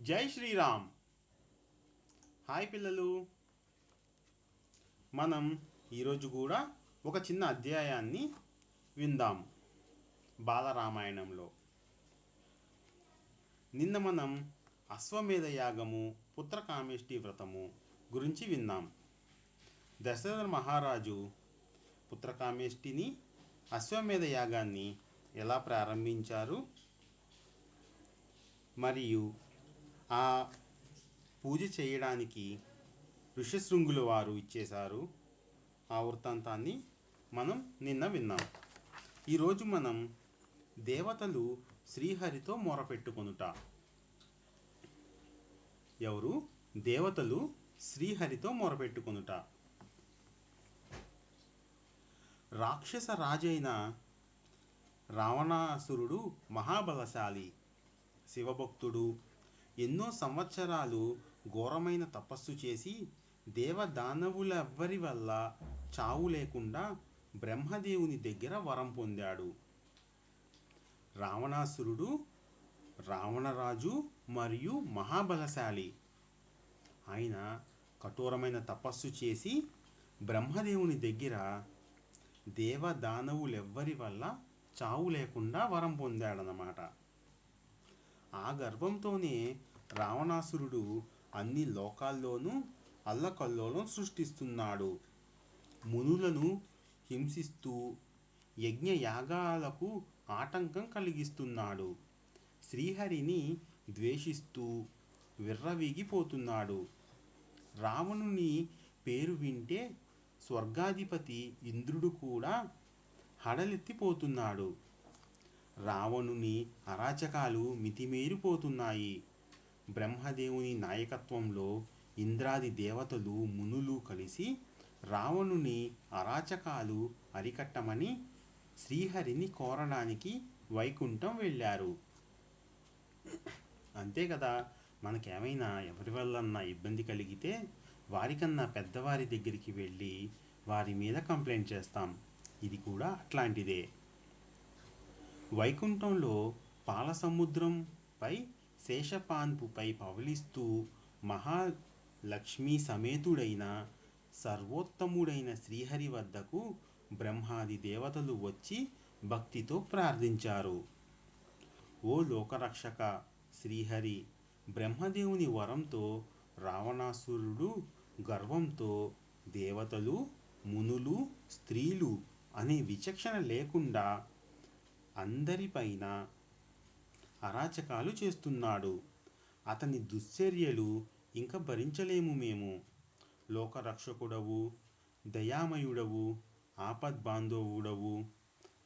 జై శ్రీరామ్. హాయ్ పిల్లలు. మనం ఈరోజు కూడా ఒక చిన్న అధ్యాయాన్ని విందాం. బాలరామాయణంలో. నిన్న మనం అశ్వమేధ యాగము పుత్రకామేష్టి వ్రతము గురించి విన్నాం. దశరథ మహారాజు పుత్రకామేష్టిని అశ్వమేధ యాగాన్ని ఎలా ప్రారంభించారు? మరియు ఆ పూజ చేయడానికి ఋషశృంగుల వారు ఇచ్చేశారు. ఆ వృత్తాంతాన్ని మనం నిన్న విన్నాం. ఈరోజు మనం దేవతలు శ్రీహరితో మొరపెట్టుకొనుట ఎవరు? దేవతలు శ్రీహరితో మొరపెట్టుకొనుట రాక్షస రాజైన రావణాసురుడు మహాబలశాలి శివభక్తుడు ఎన్నో సంవత్సరాలు ఘోరమైన తపస్సు చేసి దేవదానవులెవ్వరి వల్ల చావు లేకుండా బ్రహ్మదేవుని దగ్గర వరం పొందాడు. రావణాసురుడు రావణరాజు మరియు మహాబలశాలి. ఆయన కఠోరమైన తపస్సు చేసి బ్రహ్మదేవుని దగ్గర దేవదానవులెవ్వరి వల్ల చావు లేకుండా వరం పొందాడనమాట ఆ గర్వంతోనే రావణాసురుడు అన్ని లోకాల్లోనూ అల్లకల్లోలం సృష్టిస్తున్నాడు. మునులను హింసిస్తూ యజ్ఞయాగాలకు ఆటంకం కలిగిస్తున్నాడు. శ్రీహరిని ద్వేషిస్తూ విర్రవీగిపోతున్నాడు. రావణుని పేరు వింటే స్వర్గాధిపతి ఇంద్రుడు కూడా హడలెత్తిపోతున్నాడు. రావణుని అరాచకాలు మితిమీరిపోతున్నాయి. బ్రహ్మదేవుని నాయకత్వంలో ఇంద్రాది దేవతలు మునులు కలిసి రావణుని అరాచకాలు అరికట్టమని శ్రీహరిని కోరడానికి వైకుంఠం వెళ్ళారు. అంతే కదా మనకేమైనా ఎవరి వల్లన్నా ఇబ్బంది కలిగితే వారికన్నా పెద్దవారి దగ్గరికి వెళ్ళి వారి మీద కంప్లైంట్ చేస్తాం. ఇది కూడా అట్లాంటిదే. వైకుంఠంలో పాలసముద్రంపై శేషపాన్పుపై పవలిస్తూ మహాలక్ష్మీ సమేతుడైన సర్వోత్తముడైన శ్రీహరి వద్దకు బ్రహ్మాది దేవతలు వచ్చి భక్తితో ప్రార్థించారు. ఓ లోకరక్షక శ్రీహరి బ్రహ్మదేవుని వరంతో రావణాసురుడు గర్వంతో దేవతలు మునులు స్త్రీలు అనే విచక్షణ లేకుండా అందరిపైన అరాచకాలు చేస్తున్నాడు. అతని దుశ్చర్యలు ఇంకా భరించలేము మేము. లోకరక్షకుడవు దయామయుడవు ఆపద్బాంధవుడవు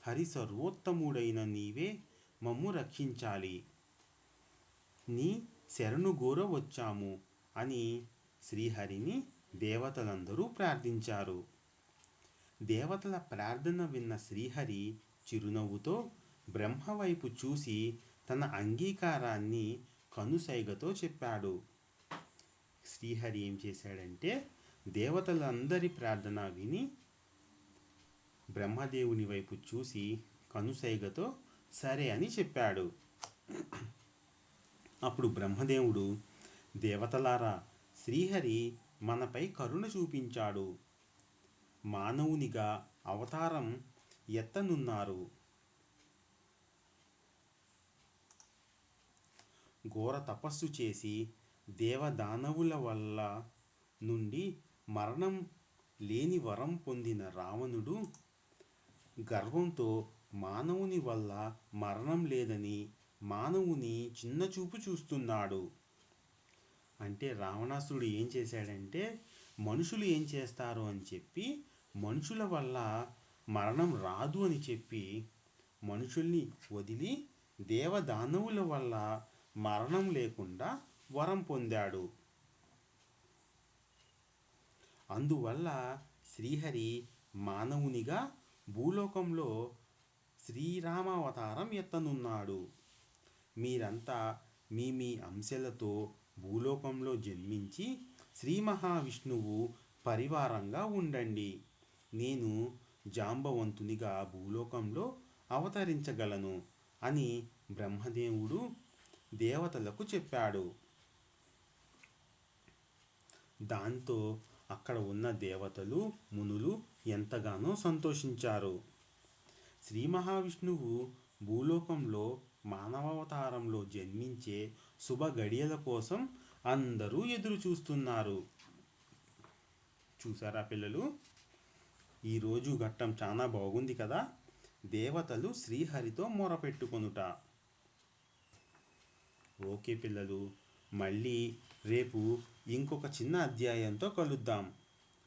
హరి సర్వోత్తముడైన నీవే మమ్ము రక్షించాలి. నీ శరణు గోర వచ్చాము అని శ్రీహరిని దేవతలందరూ ప్రార్థించారు. దేవతల ప్రార్థన విన్న శ్రీహరి చిరునవ్వుతో బ్రహ్మ వైపు చూసి తన అంగీకారాన్ని కనుసైగతో చెప్పాడు. శ్రీహరి ఏం చేశాడంటే దేవతలందరి ప్రార్థన విని బ్రహ్మదేవుని వైపు చూసి కనుసైగతో సరే అని చెప్పాడు. అప్పుడు బ్రహ్మదేవుడు దేవతలారా శ్రీహరి మనపై కరుణ చూపించాడు. మానవునిగా అవతారం ఎత్తనున్నారు. ఘోర తపస్సు చేసి దేవదానవుల వల్ల నుండి మరణం లేని వరం పొందిన రావణుడు గర్వంతో మానవుని వల్ల మరణం లేదని మానవుని చిన్నచూపు చూస్తున్నాడు. అంటే రావణాసురుడు ఏం చేశాడంటే మనుషులు ఏం చేస్తారు అని చెప్పి మనుషుల వల్ల మరణం రాదు అని చెప్పి మనుషుల్ని వదిలి దేవదానవుల వల్ల మరణం లేకుండా వరం పొందాడు. అందువల్ల శ్రీహరి మానవునిగా భూలోకంలో శ్రీరామావతారం ఎత్తనున్నాడు. మీరంతా మీ మీ అంశలతో భూలోకంలో జన్మించి శ్రీ మహావిష్ణువు పరివారంగా ఉండండి. నేను జాంబవంతునిగా భూలోకంలో అవతరించగలను అని బ్రహ్మదేవుడు దేవతలకు చెప్పాడు. దాంతో అక్కడ ఉన్న దేవతలు మునులు ఎంతగానో సంతోషించారు. శ్రీ మహావిష్ణువు భూలోకంలో మానవావతారంలో జన్మించే శుభ గడియల కోసం అందరూ ఎదురు చూస్తున్నారు చూసారా పిల్లలు? ఈరోజు ఘట్టం చాలా బాగుంది కదా? దేవతలు శ్రీహరితో మొరపెట్టుకొనుట ఓకే పిల్లలు మళ్ళీ రేపు ఇంకొక చిన్న అధ్యాయంతో కలుద్దాం.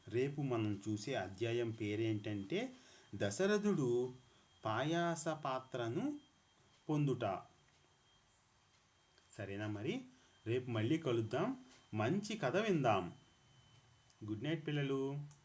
రేపు మనం చూసే అధ్యాయం పేరేంటంటే దశరథుడు పాయాస పాత్రను పొందుట. సరేనా మరి? రేపు మళ్ళీ కలుద్దాం. మంచి కథ విందాం. గుడ్ నైట్ పిల్లలు.